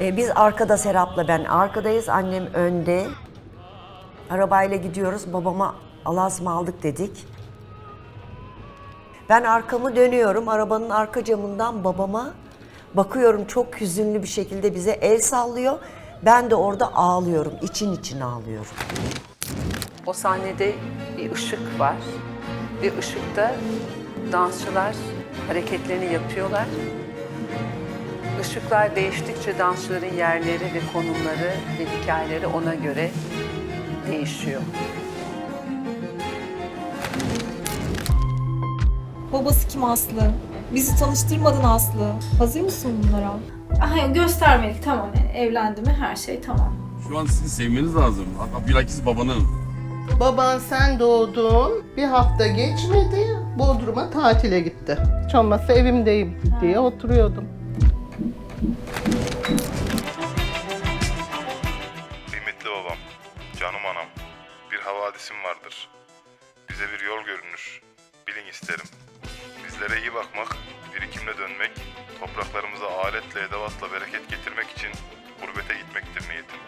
E, biz arkada Serap'la ben arkadayız. Annem önde. Arabayla gidiyoruz. Babama Allah'a aldık dedik. Ben arkamı dönüyorum. Arabanın arka camından babama bakıyorum çok hüzünlü bir şekilde bize el sallıyor. Ben de orada ağlıyorum. için için ağlıyorum. O sahnede bir ışık var. Bir ışıkta dansçılar hareketlerini yapıyorlar. Işıklar değiştikçe dansçıların yerleri ve konumları ve hikayeleri ona göre değişiyor. Babası kim Aslı? Bizi tanıştırmadın Aslı. Hazır mısın bunlara? Aha göstermelik tamam yani evlendi mi her şey tamam. Şu an sizin sevmeniz lazım. Hatta bilakis babanın. Baban sen doğdun, bir hafta geçmedi, Bodrum'a tatile gitti. Hiç olmazsa evimdeyim diye oturuyordum. Kıymetli babam, canım anam, bir havadisim vardır. Bize bir yol görünür. Bilin isterim. Bizlere iyi bakmak, birikimle dönmek, topraklarımıza aletle, edevatla bereket getirmek için gurbete gitmektir niyetim.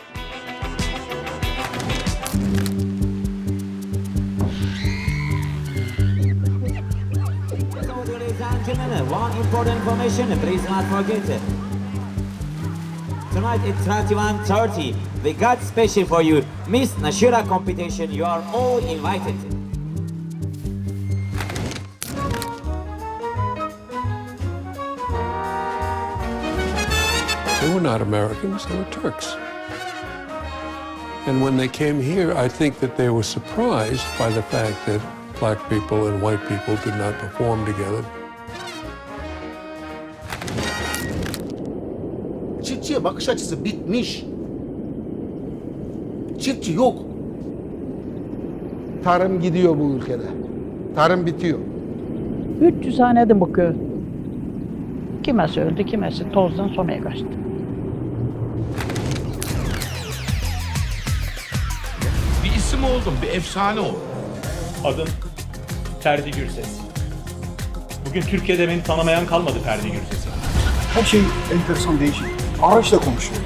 One important information, please not forget it. Tonight at 21.30, we got special for you, Miss Nashira competition. You are all invited. They were not Americans, they were Turks. And when they came here, I think that they were surprised by the fact that black people and white people did not perform together. Çiftçiye bakış açısı bitmiş. Çiftçi yok. Tarım gidiyor bu ülkede. Tarım bitiyor. 300 haneden bakıyor. Kimisi öldü, kimisi tozdan somaya kaçtı. Bir isim oldum, bir efsane oldum. Adım Ferdi Gürses. Bugün Türkiye'de beni tanımayan kalmadı Ferdi Gürses'i. Her şey enteresan değişik. Araçla konuşuyor.